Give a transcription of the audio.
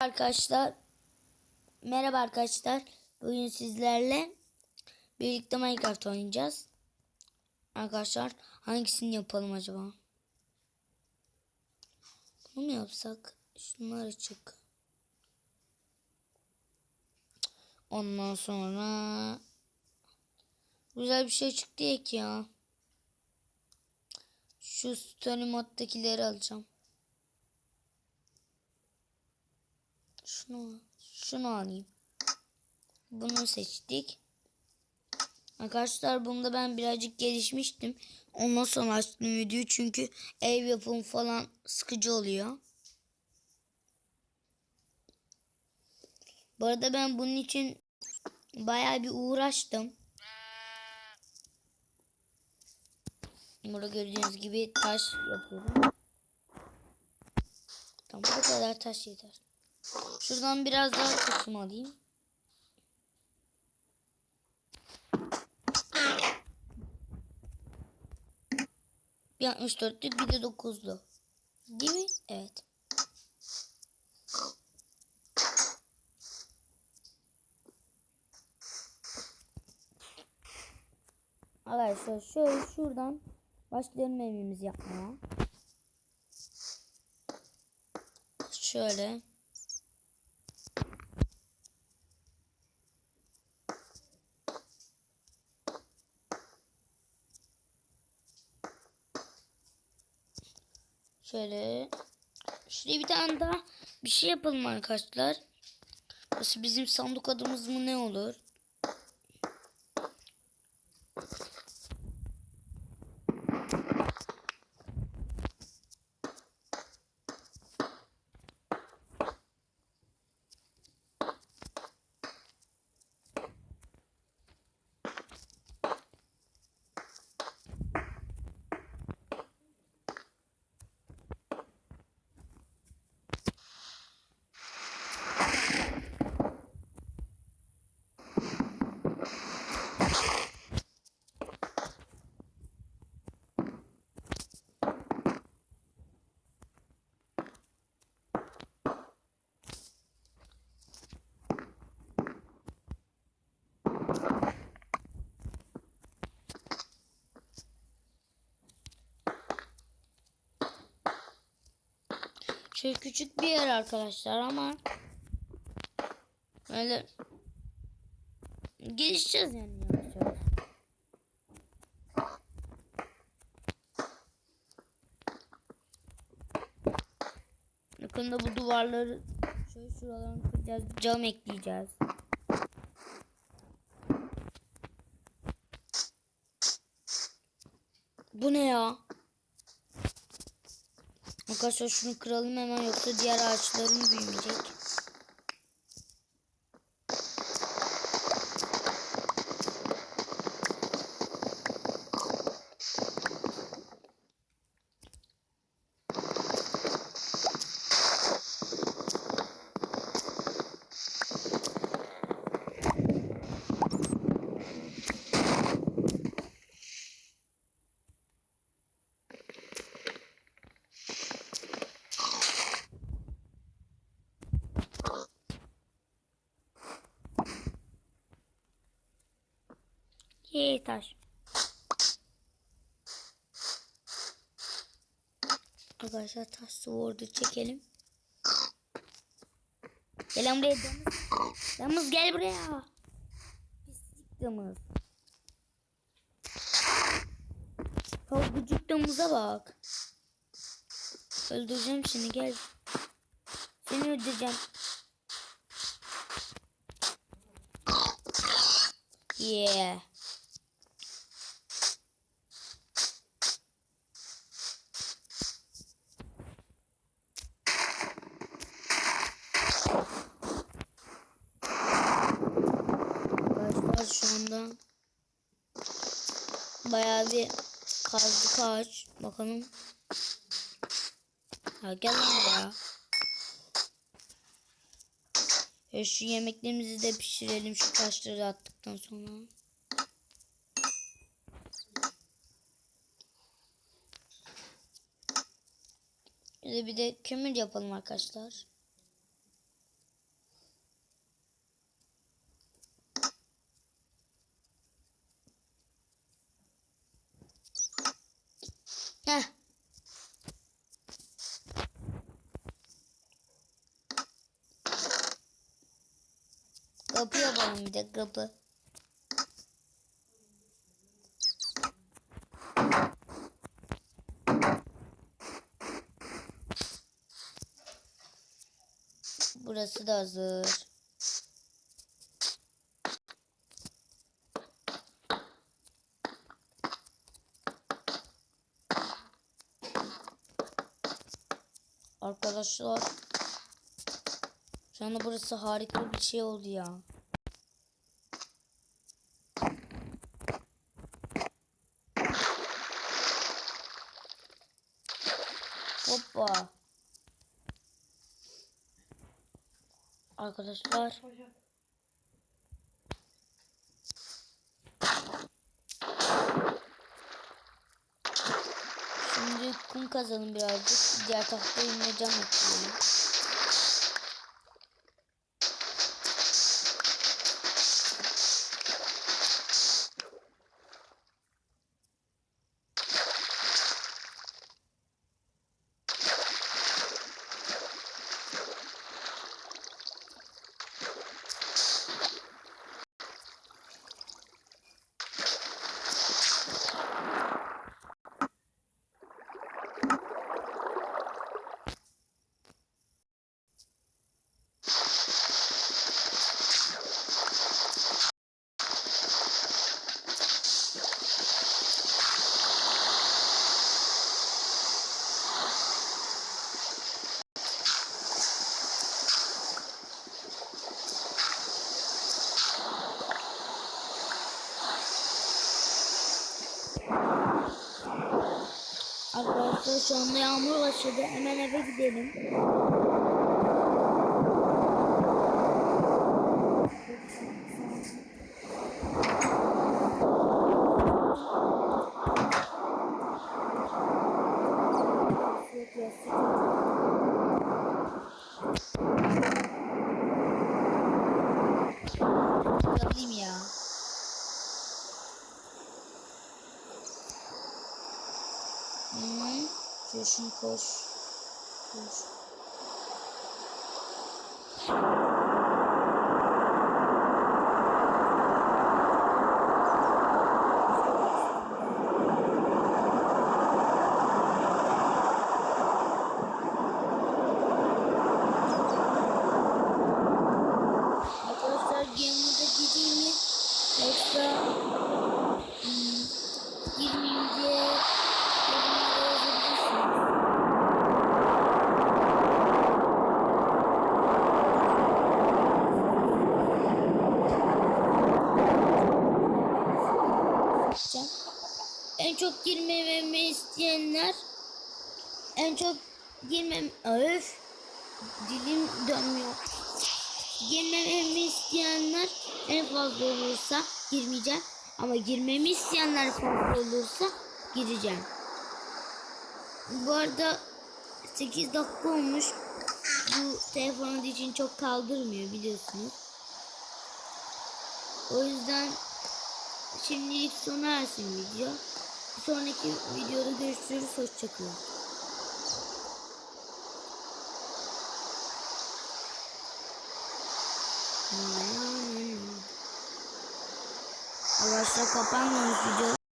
Arkadaşlar merhaba arkadaşlar. Bugün sizlerle birlikte Minecraft oynayacağız. Arkadaşlar hangisini yapalım acaba? Bunu mu yapsak? Şunlar açık. Ondan sonra güzel bir şey çıktı ya ki ya. Şu story moddakileri alacağım. Şunu şunu alayım. Bunu seçtik. Arkadaşlar bunda ben birazcık gelişmiştim. Ondan sonra açtım videoyu çünkü ev yapım falan sıkıcı oluyor. Bu arada ben bunun için bayağı bir uğraştım. Burada gördüğünüz gibi taş yapıyorum. Tamam bu kadar taş yeter. Şuradan biraz daha kısım alayım. Bir 64'lük bir de 9'lu. Değil mi? Evet. Arkadaşlar şöyle şuradan başlayalım evimizi yapmaya. Şöyle. Şöyle. Şuraya bir tane daha bir şey yapalım arkadaşlar. Burası bizim sandık adımız mı ne olur? Şöyle küçük bir yer arkadaşlar ama böyle gelişeceğiz yani. Yakında bu duvarları şöyle şuralarını kıracağız. Cam ekleyeceğiz. Bu ne ya? Arkadaşlar şunu kıralım hemen yoksa diğer ağaçlarım büyümeyecek. Yee taş. Arkadaşlar taş sword'u çekelim. Gel buraya damız. Damız gel buraya. Pislik damız. Çok gıcık damıza bak. Öldüreceğim seni gel. Seni öldüreceğim. Yeah. Arkadaşlar şu anda bayağı bir kazdık ağaç. Bakalım. Ha gel lan buraya. Ya şu yemeklerimizi de pişirelim şu taşları attıktan sonra. Bir bir de kömür yapalım arkadaşlar. Heh. Kapı yapalım bir de kapı. Burası da hazır. Arkadaşlar şu burası harika bir şey oldu ya. Hoppa. Arkadaşlar kazalım birazcık. Diğer tahta yine cam ekleyelim. Arkadaşlar şu anda yağmur başladı. Hemen eve gidelim. Yapayım ya. Hı. Şöyle şunu koş. Koş. Arkadaşlar Game'da gideyim mi? Yoksa hmm, girmeyeyim diye yorumlara yazabilirsiniz. Yapacağım. En çok girmememi isteyenler en çok girmem öf dilim dönmüyor. Girmememi isteyenler en fazla olursa girmeyeceğim. Ama girmemi isteyenler fazla olursa gireceğim. Bu arada 8 dakika olmuş. Bu telefon için çok kaldırmıyor biliyorsunuz. O yüzden şimdilik sona ersin video. Sonraki videoda görüşürüz. Hoşçakalın. Arkadaşlar kapanmamış video.